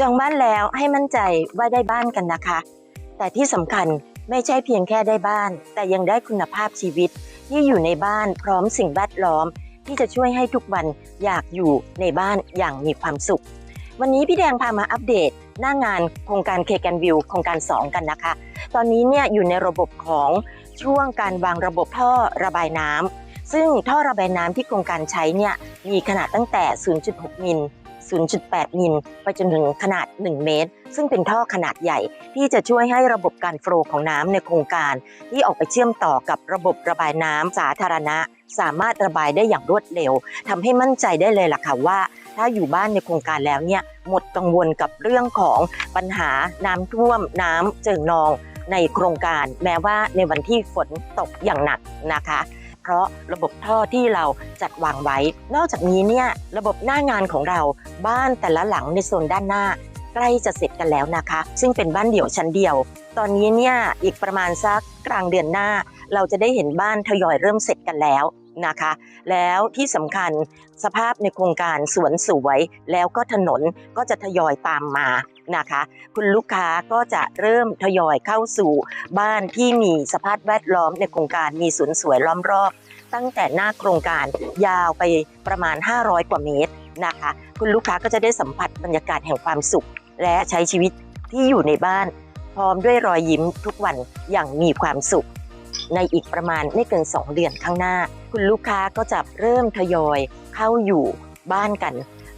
จองบ้านแล้วให้มั่นใจว่าได้บ้านกันนะคะ แต่ที่สำคัญไม่ใช่เพียงแค่ได้บ้าน แต่ยังได้คุณภาพชีวิต ที่อยู่ในบ้านพร้อมสิ่งแวดล้อม ที่จะช่วยให้ทุกวันอยากอยู่ในบ้านอย่างมีความสุข วันนี้พี่แดงพามาอัปเดต หน้างานโครงการเคกันวิวโครงการ 2 กันนะคะ ตอนนี้เนี่ยอยู่ในระบบของช่วงการวางระบบท่อระบายน้ำซึ่งท่อระบายน้ำที่โครงการใช้เนี่ยมีขนาดตั้งแต่ 0.6 มิล 0.8 มิล ไปจนถึงขนาด 1 เมตร ซึ่งเป็นท่อขนาดใหญ่ที่จะช่วยให้ระบบการโฟลของน้ำในโครงการ ที่ออกไปเชื่อมต่อกับระบบระบายน้ำสาธารณะ สามารถระบายได้อย่างรวดเร็วทำให้มั่นใจได้เลยล่ะค่ะว่า ถ้าอยู่บ้านในโครงการแล้วเนี่ยหมดกังวลกับเรื่องของปัญหาน้ำท่วม น้ำเจิ่งนองในโครงการ แม้ว่าในวันที่ฝนตกอย่างหนักนะคะ เพราะระบบท่อที่เราจัดวางไว้ นอกจากนี้เนี่ยระบบหน้างานของเราบ้านแต่ละหลังในโซนด้านหน้า ใกล้จะเสร็จกันแล้วนะคะ ซึ่งเป็นบ้านเดี่ยวชั้นเดียว ตอนนี้เนี่ยอีกประมาณสักกลางเดือนหน้า เราจะได้เห็นบ้านทยอยเริ่มเสร็จกันแล้ว นะคะ แล้วที่สำคัญสภาพในโครงการสวนสวยแล้วก็ถนนก็จะทยอยตามมานะคะ คุณลูกค้าก็จะเริ่มทยอยเข้าสู่บ้านที่มีสภาพแวดล้อมในโครงการมีสวนสวยล้อมรอบ ตั้งแต่หน้าโครงการยาวไปประมาณ 500 กว่าเมตรนะคะ คุณลูกค้าก็จะได้สัมผัสบรรยากาศแห่งความสุข และใช้ชีวิตที่อยู่ในบ้าน พร้อมด้วยรอยยิ้มทุกวันอย่างมีความสุข ในอีกประมาณไม่เกิน 2 เดือนข้างหน้า คุณลูกค้าก็จะเริ่มทยอยเข้าอยู่บ้านกัน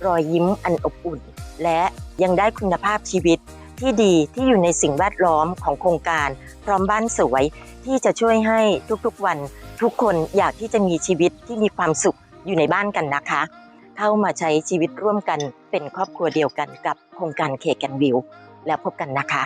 รอยยิ้มอันอบอุ่น และยังได้คุณภาพชีวิตที่ดีที่อยู่ในสิ่งแวดล้อมของโครงการ พร้อมบ้านสวยที่จะช่วยให้ทุกๆวัน ทุกคนอยากที่จะมีชีวิตที่มีความสุขอยู่ในบ้านกันนะคะ เข้ามาใช้ชีวิตร่วมกันเป็นครอบครัวเดียวกันกับโครงการเคกันวิว แล้วพบกันนะคะ